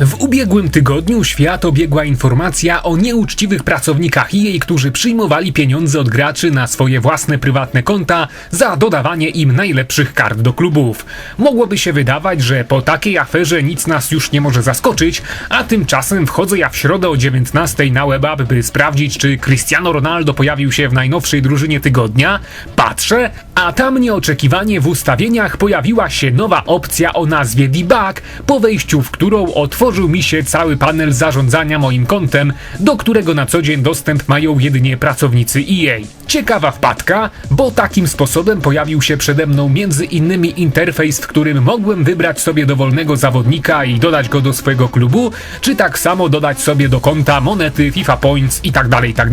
W ubiegłym tygodniu świat obiegła informacja o nieuczciwych pracownikach EA, którzy przyjmowali pieniądze od graczy na swoje własne prywatne konta za dodawanie im najlepszych kart do klubów. Mogłoby się wydawać, że po takiej aferze nic nas już nie może zaskoczyć, a tymczasem wchodzę ja w środę o 19 na WebUp, by sprawdzić, czy Cristiano Ronaldo pojawił się w najnowszej drużynie tygodnia. Patrzę, a tam nieoczekiwanie w ustawieniach pojawiła się nowa opcja o nazwie Debug, po wejściu w którą otworzył mi się cały panel zarządzania moim kontem, do którego na co dzień dostęp mają jedynie pracownicy EA. Ciekawa wpadka, bo takim sposobem pojawił się przede mną między innymi interfejs, w którym mogłem wybrać sobie dowolnego zawodnika i dodać go do swojego klubu, czy tak samo dodać sobie do konta monety, FIFA Points i tak dalej, i tak.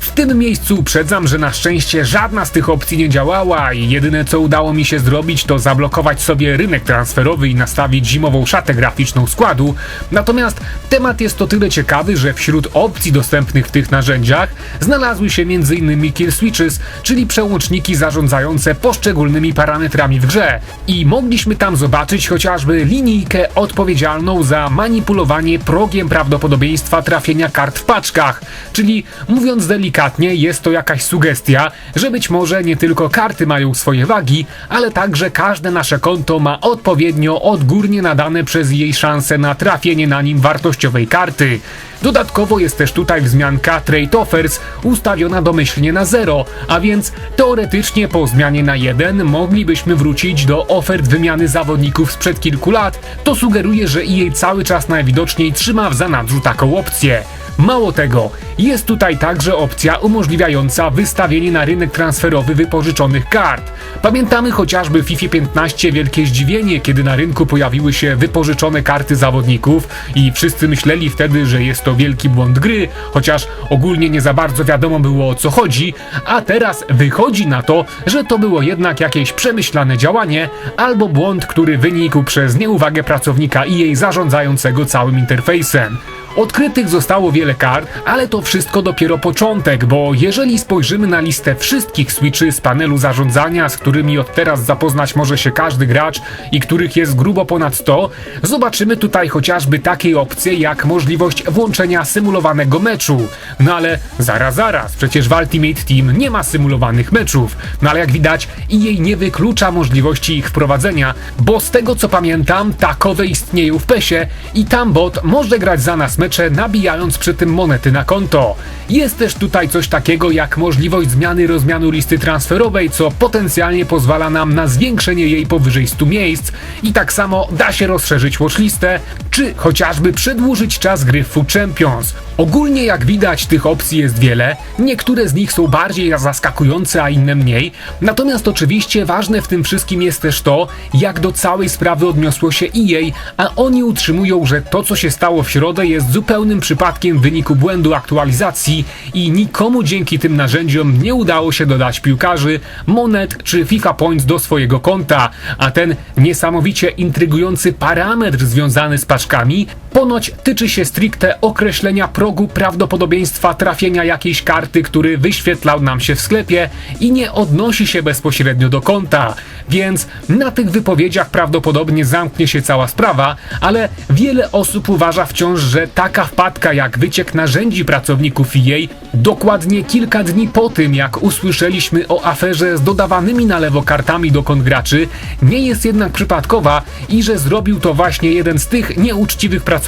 W tym miejscu uprzedzam, że na szczęście żadna z tych opcji nie działała i jedyne co udało mi się zrobić to zablokować sobie rynek transferowy i nastawić zimową szatę graficzną składu. Natomiast temat jest o tyle ciekawy, że wśród opcji dostępnych w tych narzędziach znalazły się m.in. kill switches, czyli przełączniki zarządzające poszczególnymi parametrami w grze. I mogliśmy tam zobaczyć chociażby linijkę odpowiedzialną za manipulowanie progiem prawdopodobieństwa trafienia kart w paczkach. Czyli mówiąc delikatnie, jest to jakaś sugestia, że być może nie tylko karty mają swoje wagi, ale także każde nasze konto ma odpowiednio odgórnie nadane przez jej szanse na trafienie na nim wartościowej karty. Dodatkowo jest też tutaj wzmianka Trade Offers ustawiona domyślnie na 0, a więc teoretycznie po zmianie na 1 moglibyśmy wrócić do ofert wymiany zawodników sprzed kilku lat. To sugeruje, że EA cały czas najwidoczniej trzyma w zanadrzu taką opcję. Mało tego, jest tutaj także opcja umożliwiająca wystawienie na rynek transferowy wypożyczonych kart. Pamiętamy chociażby w FIFA 15 wielkie zdziwienie, kiedy na rynku pojawiły się wypożyczone karty zawodników i wszyscy myśleli wtedy, że jest to wielki błąd gry, chociaż ogólnie nie za bardzo wiadomo było o co chodzi, a teraz wychodzi na to, że to było jednak jakieś przemyślane działanie albo błąd, który wynikł przez nieuwagę pracownika EA zarządzającego całym interfejsem. Odkrytych zostało wiele kart, ale to wszystko dopiero początek, bo jeżeli spojrzymy na listę wszystkich switchy z panelu zarządzania, z którymi od teraz zapoznać może się każdy gracz i których jest grubo ponad 100, zobaczymy tutaj chociażby takie opcje jak możliwość włączenia symulowanego meczu. No ale zaraz, zaraz, przecież w Ultimate Team nie ma symulowanych meczów. No ale jak widać, jej nie wyklucza możliwości ich wprowadzenia, bo z tego co pamiętam, takowe istnieją w PESie i tam bot może grać za nas mecze, nabijając przy tym monety na konto. Jest też tutaj coś takiego jak możliwość zmiany rozmianu listy transferowej, co potencjalnie pozwala nam na zwiększenie jej powyżej 100 miejsc i tak samo da się rozszerzyć watchlistę, czy chociażby przedłużyć czas gry w Food Champions. Ogólnie jak widać tych opcji jest wiele, niektóre z nich są bardziej zaskakujące, a inne mniej, natomiast oczywiście ważne w tym wszystkim jest też to, jak do całej sprawy odniosło się EA, a oni utrzymują, że to co się stało w środę jest zupełnym przypadkiem w wyniku błędu aktualizacji i nikomu dzięki tym narzędziom nie udało się dodać piłkarzy, monet czy FIFA Points do swojego konta, a ten niesamowicie intrygujący parametr związany z paczkami ponoć tyczy się stricte określenia progu prawdopodobieństwa trafienia jakiejś karty, który wyświetlał nam się w sklepie i nie odnosi się bezpośrednio do konta. Więc na tych wypowiedziach prawdopodobnie zamknie się cała sprawa, ale wiele osób uważa wciąż, że taka wpadka jak wyciek narzędzi pracowników EA dokładnie kilka dni po tym, jak usłyszeliśmy o aferze z dodawanymi na lewo kartami do kont graczy, nie jest jednak przypadkowa i że zrobił to właśnie jeden z tych nieuczciwych pracowników,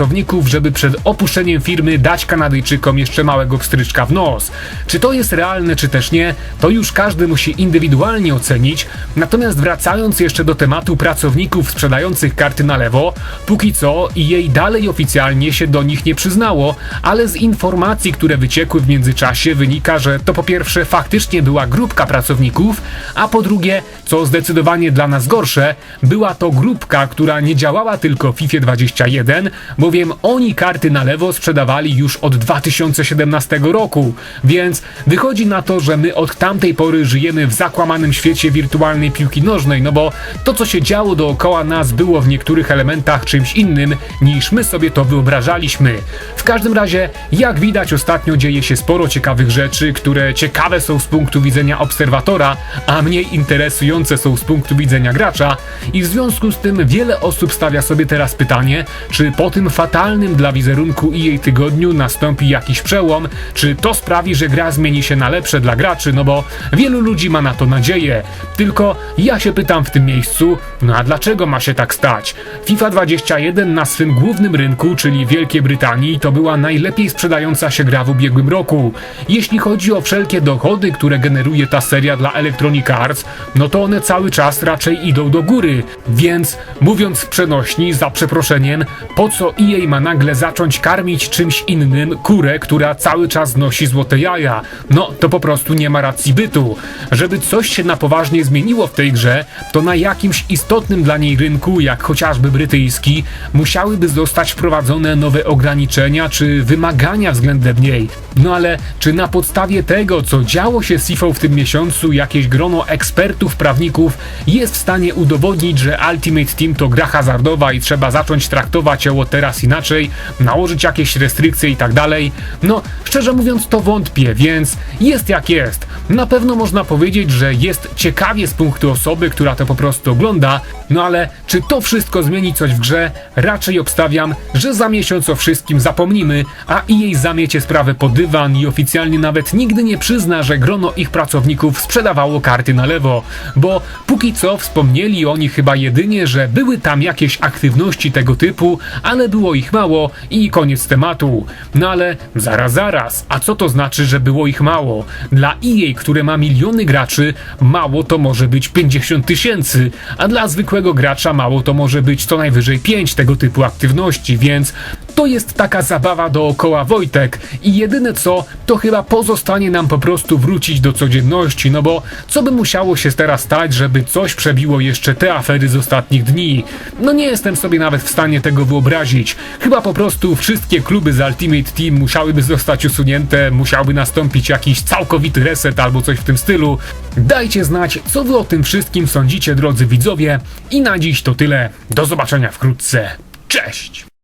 żeby przed opuszczeniem firmy dać Kanadyjczykom jeszcze małego wstryczka w nos. Czy to jest realne, czy też nie, to już każdy musi indywidualnie ocenić. Natomiast wracając jeszcze do tematu pracowników sprzedających karty na lewo, póki co i jej dalej oficjalnie się do nich nie przyznało, ale z informacji, które wyciekły w międzyczasie wynika, że to po pierwsze faktycznie była grupka pracowników, a po drugie, co zdecydowanie dla nas gorsze, była to grupka, która nie działała tylko w FIFA 21, bowiem oni karty na lewo sprzedawali już od 2017 roku, więc wychodzi na to, że my od tamtej pory żyjemy w zakłamanym świecie wirtualnej piłki nożnej, no bo to co się działo dookoła nas było w niektórych elementach czymś innym niż my sobie to wyobrażaliśmy. W każdym razie, jak widać ostatnio dzieje się sporo ciekawych rzeczy, które ciekawe są z punktu widzenia obserwatora, a mniej interesujące są z punktu widzenia gracza i w związku z tym wiele osób stawia sobie teraz pytanie, czy po tym fatalnym dla wizerunku EA tygodniu nastąpi jakiś przełom, czy to sprawi, że gra zmieni się na lepsze dla graczy, no bo wielu ludzi ma na to nadzieję. Tylko ja się pytam w tym miejscu, no a dlaczego ma się tak stać? FIFA 21 na swym głównym rynku, czyli Wielkiej Brytanii, to była najlepiej sprzedająca się gra w ubiegłym roku. Jeśli chodzi o wszelkie dochody, które generuje ta seria dla Electronic Arts, no to one cały czas raczej idą do góry. Więc mówiąc w przenośni, za przeproszeniem, po co EA ma nagle zacząć karmić czymś innym kurę, która cały czas nosi złote jaja? No to po prostu nie ma racji bytu. Żeby coś się na poważnie zmieniło w tej grze, to na jakimś istotnym dla niej rynku, jak chociażby brytyjski, musiałyby zostać wprowadzone nowe ograniczenia czy wymagania względem niej. No ale czy na podstawie tego, co działo się z FIFA w tym miesiącu, jakieś grono ekspertów, prawników jest w stanie udowodnić, że Ultimate Team to gra hazardowa i trzeba zacząć traktować ją od teraz inaczej, nałożyć jakieś restrykcje i tak dalej? No, szczerze mówiąc, to wątpię, więc jest jak jest. Na pewno można powiedzieć, że jest ciekawie z punktu osoby, która to po prostu ogląda, no ale czy to wszystko zmieni coś w grze? Raczej obstawiam, że za miesiąc o wszystkim zapomnimy, a EA zamiecie sprawę pod dywan i oficjalnie nawet nigdy nie przyzna, że grono ich pracowników sprzedawało karty na lewo, bo póki co wspomnieli oni chyba jedynie, że były tam jakieś aktywności tego typu, ale było ich mało i koniec tematu. No ale zaraz, zaraz, a co to znaczy, że było ich mało? Dla EA, które ma miliony graczy, mało to może być 50 tysięcy, a dla zwykłego gracza mało to może być co najwyżej 5 tego typu aktywności, więc to jest taka zabawa dookoła Wojtek i jedyne co, to chyba pozostanie nam po prostu wrócić do codzienności, no bo co by musiało się teraz stać, żeby coś przebiło jeszcze te afery z ostatnich dni? No nie jestem sobie nawet w stanie tego wyobrazić. Chyba po prostu wszystkie kluby z Ultimate Team musiałyby zostać usunięte, musiałby nastąpić jakiś całkowity reset albo coś w tym stylu. Dajcie znać, co wy o tym wszystkim sądzicie, drodzy widzowie. I na dziś to tyle. Do zobaczenia wkrótce. Cześć!